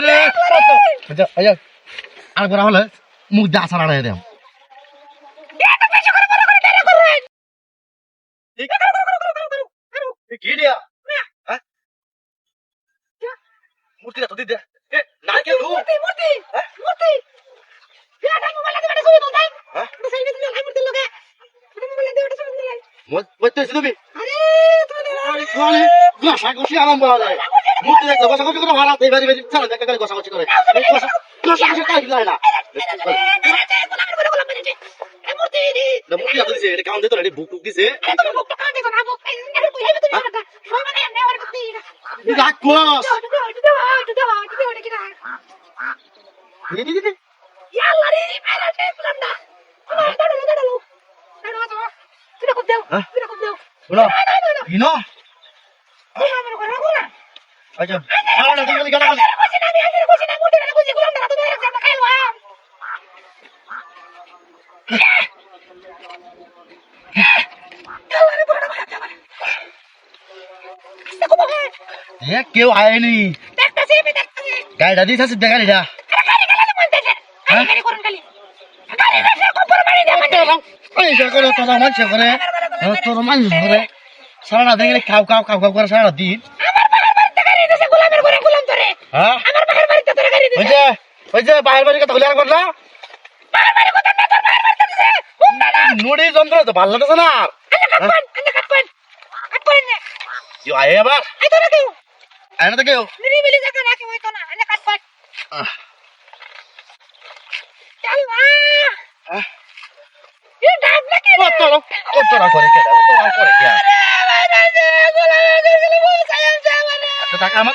রে। আচ্ছা আচ্ছা। হলে মুখ দিয়ে আসার আড়াই হ্যাঁ? মূর্তি। তো দিদে তুমি হয় মূর্তি দেখতে গোসা গোসি করে ভাড়া দেই বাড়ি বাড়ি চলে দেখা করে গোসা গোসি করে গোসা গোসা গোসি কাজ যায় না। মূর্তি তো দিছে এটা কাউন্ট দিতে রে বুক বুক দিছে। রাখ কোস দি দি দি শুনো। ইনো আচ্ছা আরে না তুমি গানা এ কেউ আয়নি। গাড়িটা দিস আছে। গাড়িটা পয়সা করে তোরা মানুষ করে। তোর মানুষ করে। সারাটা দেখলে খাও খাও খাও খাও করে সারাটা দিন। হ্যাঁ? ওই যে ওই যে বাইরের বাড়ির কথা বলে করলা? নুড়ির যন্ত্র তো ভালো লাগতেছে না। কেউ আয়ে আবার আয় না তো কেউ। আহ, আহ, ও তোরা ও তোরা করে কে ও তোরা করে কে তো টাকা আমার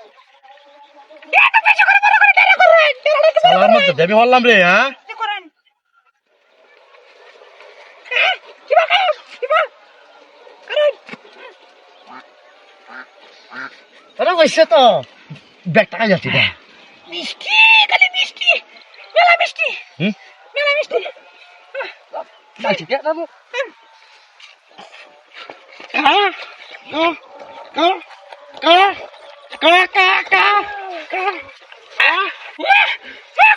সালার মধ্যে দেবী হল্লাম রে হ্যাঁ আরে ওইসে তো ব্যাগ টাকা যাচ্ছে এটা মিষ্টি খালি মিষ্টি মেলা মিষ্টি হুম মেলা মিষ্টি যাচ্ছে কে দাদু আগে আগে আগে Wala ko!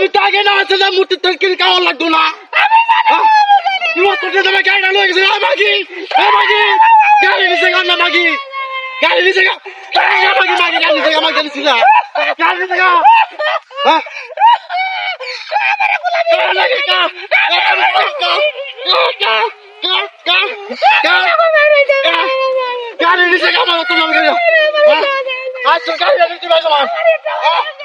ko! Ha? মূর্তি না আমি আছে না মূর্তি তরকারি খাওয়া লাগতো না। মাগি? মাগি? গাড়ি নিচে গান না মাগি? গাড়ি নিচে গা মাগি মাগি গাড়ি নিচে গা মাগি নিচে গা গাড়ি নিচে গা হ্যাঁ? গাড়ি নিচে গা মাগি তোমার গাড়ি আচ্ছা গাড়ি নিচে গা মাগি।